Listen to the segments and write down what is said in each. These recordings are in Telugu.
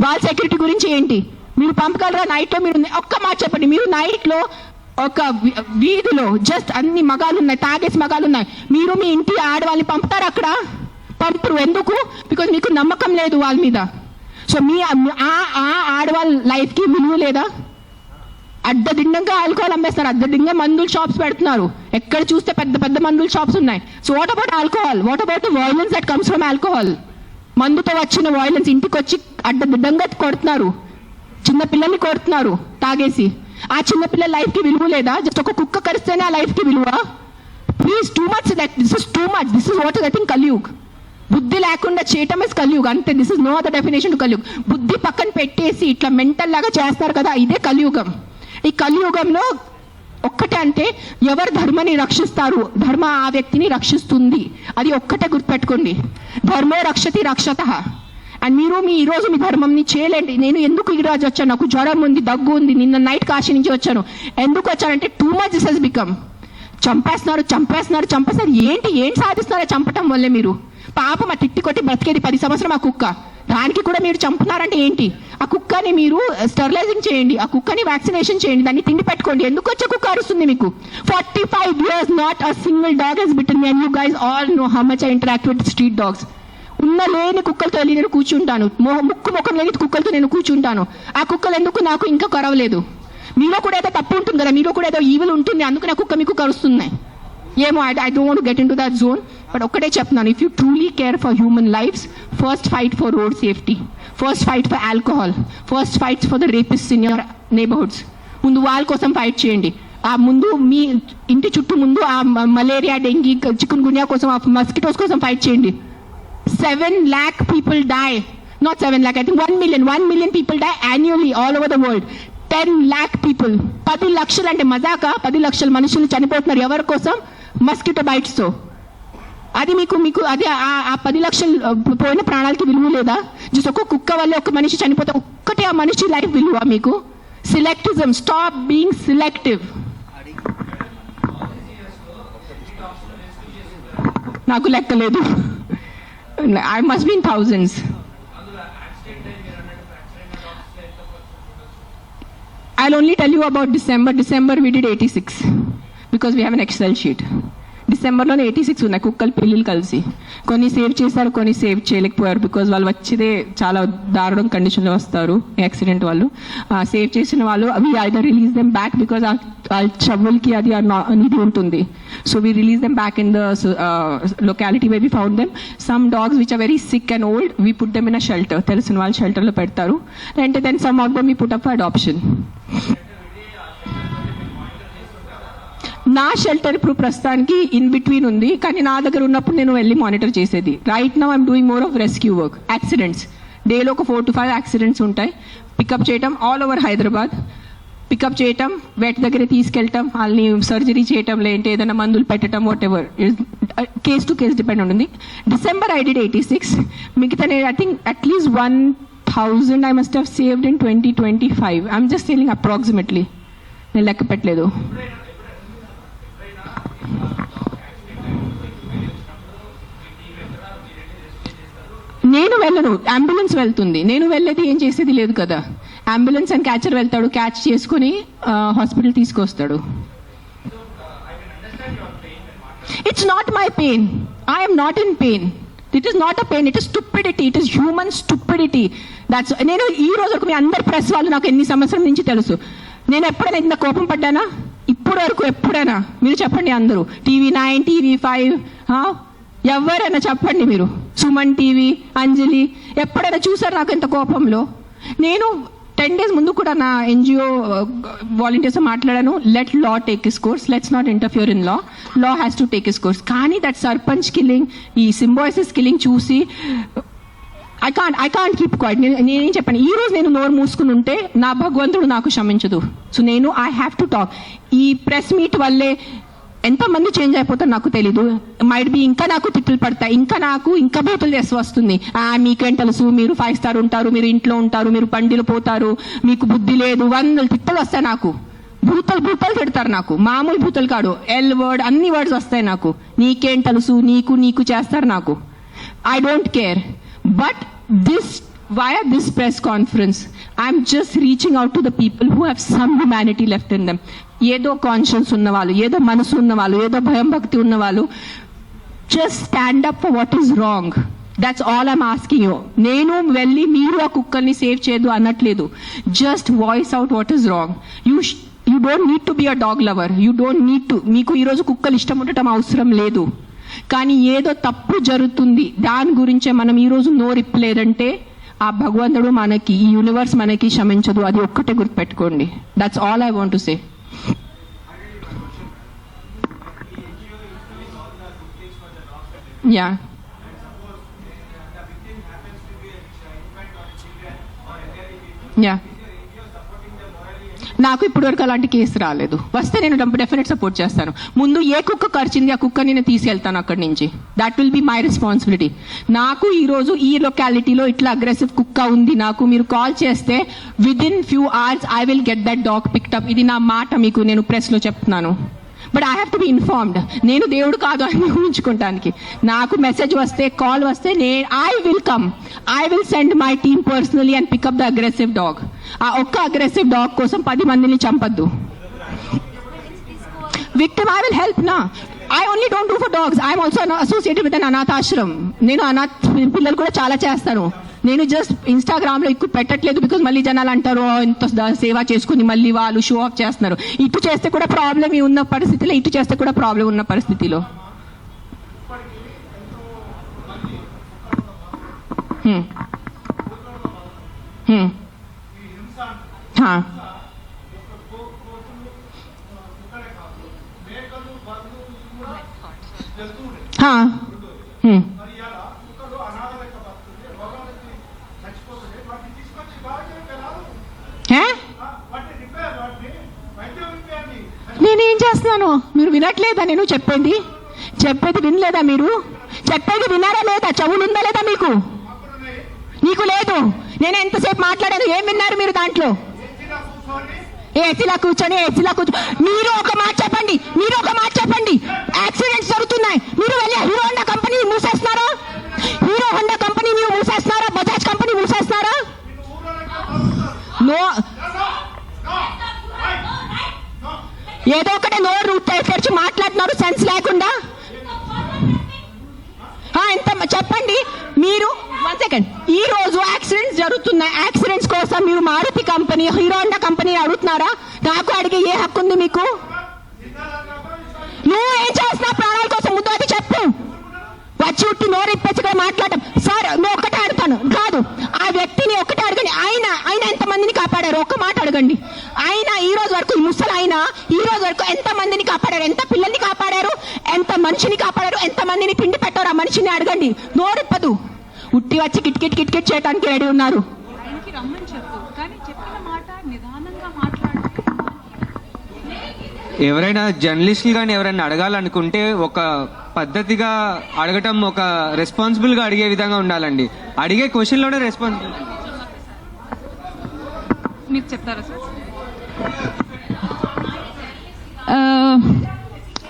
వాళ్ళ సెక్యూరిటీ గురించి ఏంటి? మీరు పంపగలరా? నైట్లో మీరు ఒక్క మాట చెప్పండి. మీరు నైట్లో ఒక వీ- వీధిలో జస్ట్ అన్ని మగాలు ఉన్నాయి తాగేసి మగాలు ఉన్నాయి మీరు మీ ఇంటి ఆడవాళ్ళని పంపుతారు అక్కడ? పంపరు. ఎందుకు? బికాజ్ మీకు నమ్మకం లేదు వాళ్ళ మీద. సో మీ ఆ ఆడవాళ్ళ లైఫ్కి విలువ లేదా? అడ్డదిండంగా ఆల్కహాల్ అమ్మేస్తారు. అడ్డదిండంగా మందుల షాప్స్ పెడుతున్నారు. ఎక్కడ చూస్తే పెద్ద పెద్ద మందుల షాప్స్ ఉన్నాయి. So what about alcohol what about the violence that comes from alcohol మందుతో వచ్చిన వైలెన్స్ ఇంటికి వచ్చి అడ్డబిడ్డంగా కొడుతున్నారు. చిన్న పిల్లల్ని కొడుతున్నారు తాగేసి. ఆ చిన్నపిల్ల లైఫ్కి విలువ లేదా? జస్ట్ ఒక కుక్క కరిస్తేనే ఆ లైఫ్కి విలువ? Please too much that this is too much this is what I think Kaliyug. బుద్ధి లేకుండా చేయటం ఇస్ కలియుగ్ అంతే this is no other definition Kaliyug. బుద్ధి పక్కన పెట్టేసి ఇట్లా మెంటల్ లాగా చేస్తారు కదా ఇదే కలియుగం. ఈ కలియుగంలో ఒక్కటే అంటే ఎవరు ధర్మని రక్షిస్తారు? ధర్మ ఆ వ్యక్తిని రక్షిస్తుంది. అది ఒక్కటే గుర్తుపెట్టుకోండి. ధర్మో రక్షతి రక్షత. అండ్ మీరు మీ ఈ రోజు మీ ధర్మంని చేయలేండి. నేను ఎందుకు ఈ రోజు వచ్చాను? నాకు జ్వరం ఉంది దగ్గు ఉంది. నిన్న నైట్ కాశీ నుంచి వచ్చాను. ఎందుకు వచ్చానంటే too much this has become చంపేస్తున్నారు చంపేస్తున్నారు చంపేస్తున్నారు. ఏంటి ఏం సాధిస్తున్నారో చంపటం వల్లే మీరు? పాపం ఆ తిట్టి కొట్టి బ్రతికేది పది సంవత్సరం ఆ కుక్క. దానికి కూడా మీరు చంపుతున్నారంటే ఏంటి? ఆ కుక్కని మీరు స్టెరిలైజింగ్ చేయండి. ఆ కుక్కని వ్యాక్సినేషన్ చేయండి. దాన్ని తిండి పెట్టుకోండి. ఎందుకు వచ్చే కుక్క అరుస్తుంది మీకు? Forty five years not a single dog has bitten and you guys all know how much I interact with street dogs ఉన్న లేని కుక్కలతో వెళ్ళి నేను కూర్చుంటాను. ముక్కు ముఖం లేని కుక్కలతో నేను కూర్చుంటాను. ఆ కుక్కలు ఎందుకు నాకు ఇంకా కరవలేదు? మీలో కూడా ఏదో తప్పు ఉంటుంది కదా మీలో కూడా ఏదో ఈవిల్ ఉంటుంది అందుకు నా కుక్క మీకు కరుస్తున్నాయి. ఏమో I I don't get in to that zone but ఒక్కటే చెప్తున్నాను. If you truly care for human lives first fight for road safety first fight for alcohol first fights for the rapist in your neighbourhoods ముందు వాళ్ళ కోసం ఫైట్ చేయండి. ఆ ముందు మీ ఇంటి చుట్టూ ముందు ఆ మలేరియా డెంగీ చికెన్ గున్యా కోసం ఆ మస్కిటోస్ కోసం ఫైట్ చేయండి. 7 lakh people die. Not 7 lakh, I think 1 million. 1 million people die annually all over the world. Ten lakh people పది లక్షలు అంటే మజాక? పది లక్షల మనుషులు చనిపోతున్నారు. ఎవరి కోసం? మస్కిటో బైట్స్తో. అది మీకు మీకు అది ఆ- ఆ పది లక్షలు పోయిన ప్రాణాలకి విలువ లేదా? జస్ట్ ఒక కుక్క వల్ల ఒక మనిషి చనిపోతే ఒక్కటే ఆ మనిషి లైఫ్ విలువ మీకు? సిలెక్టిజం స్టాప్ బీయింగ్ సిలెక్టివ్ నాకు లెక్కలేదు. I must be in thousands. I'll only tell you about December. December we did 86 because we have an Excel sheet. డిసెంబర్లోనే ఎయిటీ సిక్స్ ఉన్నాయి కుక్కలు పిల్లలు కలిసి. కొన్ని సేవ్ చేశారు కొన్ని సేవ్ చేయలేకపోయారు బికాజ్ వాళ్ళు వచ్చేదే చాలా దారుణం కండిషన్లో వస్తారు యాక్సిడెంట్ వాళ్ళు. సేవ్ చేసిన వాళ్ళు అవి either release them back because ఆ చెవులకి అది ఆ నా- ఉంటుంది. So we release them back in the locality where we found them some dogs which are very sick and old we put them in a shelter తెలిసిన వాళ్ళు షెల్టర్లో పెడతారు. అంటే then some of them we put up adoption నా షెల్టర్ ఇప్పుడు ప్రస్తుతానికి ఇన్ బిట్వీన్ ఉంది కానీ నా దగ్గర ఉన్నప్పుడు నేను వెళ్ళి మానిటర్ చేసేది. Right now I'm doing more of rescue work accidents డేలో ఒక ఫోర్ టు ఫైవ్ యాక్సిడెంట్స్ ఉంటాయి. పికప్ చేయటం all over Hyderabad pick up చేయటం వెట్ దగ్గర తీసుకెళ్ళటం వాళ్ళని సర్జరీ చేయటం లేదంటే ఏదైనా మందులు పెట్టడం whatever case to case depend ఉంటుంది. December I did eighty six మిగతా నేను I think at least one thousand I must have saved in twenty twenty five I'm just saying approximately నేను లెక్క పెట్టలేదు. నేను వెళ్ళను. అంబులెన్స్ వెళ్తుంది. నేను వెళ్ళేది ఏం చేసేది లేదు కదా. అంబులెన్స్ అండ్ క్యాచర్ వెళ్తాడు. క్యాచ్ చేసుకుని హాస్పిటల్ తీసుకొస్తాడు. It's not my pain I'm not in pain it is not a pain it is stupidity it is human stupidity that's నేను ఈ రోజు వరకు మీ అందరి ప్రెస్ వాళ్ళు నాకు ఎన్ని సంవత్సరం నుంచి తెలుసు. నేను ఎప్పుడైనా ఇంత కోపం పడ్డానా? ఇప్పుడు వరకు ఎప్పుడైనా? మీరు చెప్పండి అందరూ. టీవీ నైన్ టీవీ ఫైవ్ ఎవరైనా చెప్పండి మీరు. సుమన్ టీవీ అంజలి ఎప్పుడైనా చూసారు నాకు ఇంత కోపంలో? నేను టెన్ డేస్ ముందు కూడా నా ఎన్జిఓ వాలంటీర్స్ మాట్లాడాను. Let law take its course let's not interfere in law law has to take its course కానీ దట్ సర్పంచ్ కిల్లింగ్ ఈ సింబాయిసిస్ కిల్లింగ్ చూసి I can't I can't keep quiet నేను నేనేం చెప్పాను? ఈ రోజు నేను నోరు మూసుకుని ఉంటే నా భగవంతుడు నాకు క్షమించదు. సో నేను ఐ హ్యావ్ టు టాక్ ఈ ప్రెస్ మీట్ వల్లే ఎంతమంది చేంజ్ అయిపోతారు నాకు తెలీదు. మైట్ బి ఇంకా నాకు తిట్లు పడతాయి ఇంకా నాకు ఇంకా బోతులు చేసి వస్తుంది. ఆ, మీకేం తెలుసు? మీరు ఫైవ్ స్టార్ ఉంటారు మీరు ఇంట్లో ఉంటారు మీరు పండిలు పోతారు మీకు బుద్ధి లేదు వందలు తిప్పలు వస్తాయి నాకు. భూతలు భూతలు తిడతారు నాకు. మామూలు భూతలు కాడు ఎల్ వర్డ్ అన్ని వర్డ్స్ వస్తాయి నాకు. నీకేం తెలుసు? నీకు నీకు చేస్తారు నాకు. I don't care but this via this press conference, I'm just reaching out to the people who have some humanity left in them. ఏదో కాన్షియన్స్ ఉన్నవాళ్ళు ఏదో మనసు ఉన్నవాళ్ళు ఏదో భయం భక్తి ఉన్నవాళ్ళు just stand up for what is wrong that's all I'm asking you నేను వెళ్ళి మీరు ఆ కుక్కల్ని సేవ్ చేయదు అనట్లేదు. Just voice out what is wrong you you don't need to be a dog lover you don't need to మీకు ఈరోజు కుక్కలు ఇష్టం ఉండటం అవసరం లేదు. కానీ ఏదో తప్పు జరుగుతుంది. దాని గురించే మనం ఈరోజు నోరిప్పలేదంటే ఆ భగవంతుడు మనకి ఈ యూనివర్స్ మనకి క్షమించదు. అది ఒక్కటే గుర్తుపెట్టుకోండి. That's all I want to say yeah yeah నాకు ఇప్పటివరకు అలాంటి కేసు రాలేదు. వస్తే నేను డెఫినెట్ సపోర్ట్ చేస్తాను. ముందు ఏ కుక్క కరిచింది ఆ కుక్క నేను తీసుకెళ్తాను అక్కడి నుంచి. That will be my responsibility నాకు ఈరోజు ఈ లొకాలిటీలో ఇట్లా అగ్రెసివ్ కుక్క ఉంది నాకు మీరు కాల్ చేస్తే within few hours I will get that dog picked up ఇది నా మాట మీకు నేను ప్రెస్లో చెప్తున్నాను. But I have to be informed నేను దేవుడు కాదు అని ఊహించుకోవటానికి నాకు మెసేజ్ వస్తే కాల్ వస్తే నే I will come I will send my team personally and pick up the aggressive dog ఆ ఒక్క అగ్రెసివ్ డాగ్ కోసం పది మందిని చంపద్దు. విక్టిమ్ ఐ విల్ హెల్ప్ నా I only don't do for dogs I'm also associated with an అనాథాశ్రమ్. నేను అనాథ్ పిల్లలు కూడా చాలా చేస్తాను. నేను జస్ట్ ఇన్స్టాగ్రామ్లో ఎక్కువ పెట్టట్లేదు బికాజ్ మళ్ళీ జనాలు అంటారు "ఓ, ఇంత సేవ చేసుకుని మళ్ళీ వాళ్ళు షో ఆఫ్ చేస్తున్నారు ఇటు చేస్తే కూడా ప్రాబ్లం ఉన్న పరిస్థితిలో ఇటు చేస్తే కూడా ప్రాబ్లం ఉన్న పరిస్థితిలో హ్మ్. హ్మ్. హా. హా. హ్మ్. ఏ? నేనేం చేస్తున్నాను? మీరు వినట్లేదా నేను చెప్పేది? చెప్పేది వినలేదా మీరు? చెప్పేది విన్నారా లేదా? చెవులు ఉందా లేదా మీకు? నీకు లేదు. నేను ఎంతసేపు మాట్లాడాను? ఏం విన్నారు మీరు దాంట్లో? ఏసీలా కూర్చొని ఏసీలా కూర్చో మీరు ఒక మాట చెప్పండి. మీరు ఒక మాట చెప్పండి. యాక్సిడెంట్స్ జరుగుతున్నాయి. మీరు వెళ్ళి హీరో హోండా కంపెనీ మూసేస్తున్నారా? హీరో హోండా కంపెనీ మీరు మూసేస్తున్నారా? బజాజ్ కంపెనీ మూసేస్తున్నారా? నో ఏదో ఒకటే నోరు తె- తెరిచి మాట్లాడుతున్నారు సెన్స్ లేకుండా ఆ, ఎంత మ- చెప్పండి మీరు వన్ సెకండ్ ఈ రోజు యాక్సిడెంట్స్ జరుగుతున్నాయి యాక్సిడెంట్స్ కోసం మీరు Maruti company Hero Honda company అడుగుతున్నారా నాకు అడిగే ఏ హక్కు ఉంది మీకు నువ్వు ఏం చేస్తున్నావు ప్రాణాల కోసం ముందు అది చెప్పు వచ్చి ఉట్టి నోరు ఇప్పచ్చిగా మాట్లాడటం సార్ నువ్వు ఒక్కటే అడుగుతాను కాదు ఆ వ్యక్తిని ఒక్కటే అడగండి ఆయన ఆయన ఎంత మందిని కాపాడారు ఒక్క మాట అడగండి ఆయన ఈ రోజు వరకు ఈ ముసలి ఆయన ఈ రోజు వరకు ఎంత మందిని కాపాడారు ఎంత పిల్లల్ని కాపాడారు ఎంత మనిషిని కాపాడారు ఎంత మందిని పిండి పెట్టారు ఆ అడగండి నోరిప్పదు. ఉట్టి వచ్చి కిట్కిట్ కిట్కిట్ చేయడానికి రెడీ ఉన్నారు. ఆయనకి రమ్మని చెప్పు కానీ చెప్పిన మాట నిదానంగా మాట్లాడితే ఎవరైనా జర్నలిస్టులు కానీ ఎవరైనా అడగాలనుకుంటే ఒక పద్ధతిగా అడగటం ఒక రెస్పాన్సిబుల్గా అడిగే విధంగా ఉండాలండి. అడిగే క్వశ్చన్లోనే రెస్పాన్సిబుల్ మీరు చెప్తారా సార్?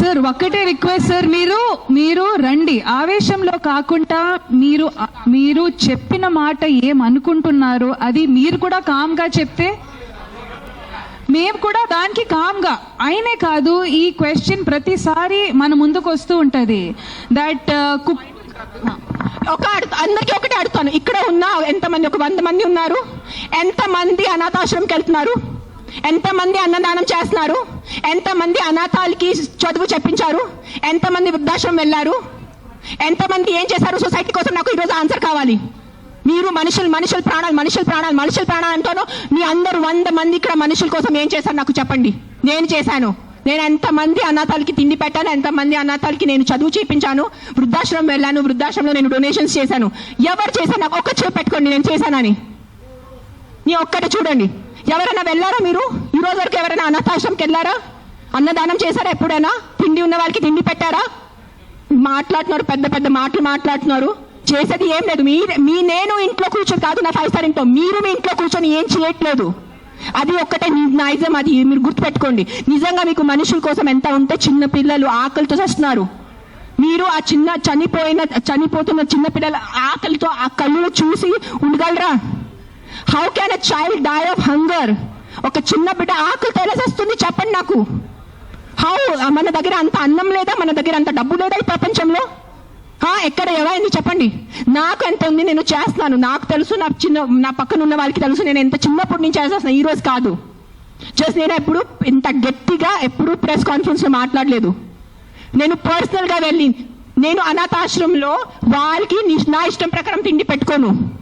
సార్ ఒక్కటే రిక్వెస్ట్ సార్ మీరు మీరు రండి. ఆవేశంలో కాకుండా మీరు మీరు చెప్పిన మాట ఏం అది మీరు కూడా కామ్గా చెప్తే మేము కూడా దానికి కామ్గా అయినే కాదు ఈ క్వశ్చన్ ప్రతిసారి మన ముందుకు వస్తూ ఉంటుంది. దట్ uh, ఒక అడుగు అందరికీ ఒకటే అడుగుతాను. ఇక్కడ ఉన్న ఎంతమంది ఒక వంద మంది ఉన్నారు? ఎంతమంది అనాథాశ్రమంకి వెళ్తున్నారు? ఎంతమంది అన్నదానం చేస్తున్నారు? ఎంతమంది అనాథాలకి చదువు చెప్పించారు? ఎంతమంది వృద్ధాశ్రమం వెళ్ళారు? ఎంతమంది ఏం చేశారు? సొసైటీ కోసం నాకు ఈరోజు ఆన్సర్ కావాలి. మీరు మనుషులు మనుషుల ప్రాణాలు మనుషుల ప్రాణాలు మనుషుల ప్రాణాలు అంటాను. మీ అందరు వంద మంది ఇక్కడ మనుషుల కోసం ఏం చేశారు నాకు చెప్పండి. నేను చేశాను. నేను ఎంతమంది అనాథాలకి తిండి పెట్టాను ఎంతమంది అనాథాలకి నేను చదువు చేయించాను వృద్ధాశ్రమం వెళ్ళాను వృద్ధాశ్రమంలో నేను డొనేషన్స్ చేశాను. ఎవరు చేశాను నాకు ఒక్క చేపు పెట్టుకోండి నేను చేశానని. నీ ఒక్కటి చూడండి. ఎవరైనా వెళ్ళారా మీరు? ఈ రోజు వరకు ఎవరైనా అనాథాశ్రమకి వెళ్ళారా? అన్నదానం చేశారా ఎప్పుడైనా? తిండి ఉన్న వాళ్ళకి తిండి పెట్టారా? మాట్లాడుతున్నారు పెద్ద పెద్ద మాటలు మాట్లాడుతున్నారు. చేసేది ఏం లేదు. మీ మీ నేను ఇంట్లో కూర్చొని కాదు నా ఫైవ్ స్టార్ ఇంట్లో. మీరు మీ ఇంట్లో కూర్చొని ఏం చేయట్లేదు. అది ఒక్కటే నైజం అది మీరు గుర్తుపెట్టుకోండి. నిజంగా మీకు మనుషుల కోసం ఎంత ఉంటే చిన్న పిల్లలు ఆకలితో చస్తున్నారు. మీరు ఆ చిన్న చనిపోయిన చనిపోతున్న చిన్న పిల్లల ఆకలితో ఆ కళ్ళు చూసి ఉండగలరా? How can a child die of hunger ఒక చిన్న బిడ్డ ఆకలి తెలసేస్తుంది వస్తుంది చెప్పండి నాకు. హౌ మన దగ్గర అంత అన్నం లేదా? మన దగ్గర అంత డబ్బు లేదా ఈ ప్రపంచంలో? ఎక్కడ ఎవరైంది చెప్పండి. నాకు ఎంత ఉంది నేను చేస్తాను నాకు తెలుసు నా చిన్న నా పక్కన ఉన్న వాళ్ళకి తెలుసు నేను ఎంత చిన్నప్పుడు నుంచి చేసేస్తాను ఈ రోజు కాదు. జస్ట్ నేను ఎప్పుడు ఇంత గట్టిగా ఎప్పుడు ప్రెస్ కాన్ఫరెన్స్లో మాట్లాడలేదు. నేను పర్సనల్గా వెళ్ళి నేను అనాథాశ్రమంలో వాళ్ళకి నా ఇష్టం ప్రకారం తిండి పెట్టుకోను.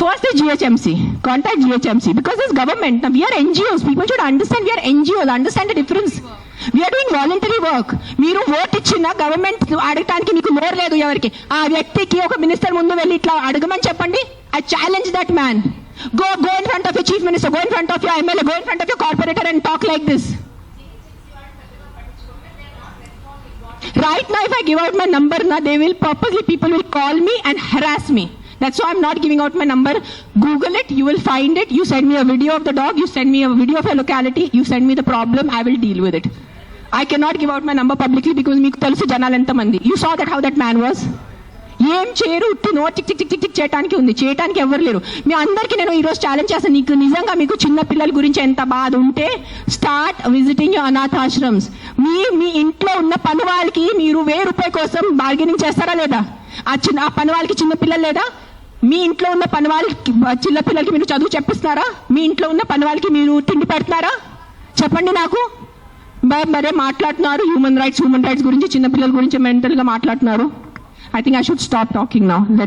First is GHMC. Contact GHMC because this government, we are NGOs. People should understand we are NGOs. Understand the difference. We మీరు ఓట్ ఇచ్చిన గవర్నమెంట్ అడగటానికి నీకు నోరు లేదు ఎవరికి ఆ వ్యక్తికి ఒక మినిస్టర్ ముందు వెళ్ళి ఇట్లా అడగమని చెప్పండి I challenge that man go go in front of chief minister go in front of you MLA go in front of you corporator and talk like this right knife I give out my number నా they will purposely people will call me and harass me That's why I'm not giving out my number. Google it, you will find it. You send me a video of the dog, you send me a video of a locality, you send me the problem, I will deal with it. I cannot give out my number publicly because మీకు తెలుసు జనాలు ఎంతమంది you saw that how that man was ఏం చేయరు ఉట్టి no tick tick tick tick tick చేయడానికి ఉంది. చేయడానికి ఎవరు లేరు. మీ అందరికీ నేను ఈరోజు ఛాలెంజ్ చేస్తాను. నీకు నిజంగా మీకు చిన్న పిల్లల గురించి ఎంత బాధ ఉంటే స్టార్ట్ విజిటింగ్ యువర్ అనాథాశ్రమ్స్ మీ మీ ఇంట్లో ఉన్న పని వాళ్ళకి మీరు వెయ్యి రూపాయల కోసం బార్గెనింగ్ చేస్తారా లేదా? ఆ చిన్న ఆ పని వాళ్ళకి చిన్న పిల్లలు లేదా? మీ ఇంట్లో ఉన్న పని వాళ్ళకి చిన్నపిల్లలకి మీరు చదువు చెప్పిస్తారా మీ ఇంట్లో ఉన్న పని వాళ్ళకి మీరు తిండి పెడతారా చెప్పండి నాకు. మరే మాట్లాడుతున్నారు. హ్యూమన్ రైట్స్ హ్యూమన్ రైట్స్ గురించి చిన్నపిల్లల గురించి మెంటల్గా మాట్లాడుతున్నారు. I think I should stop talking now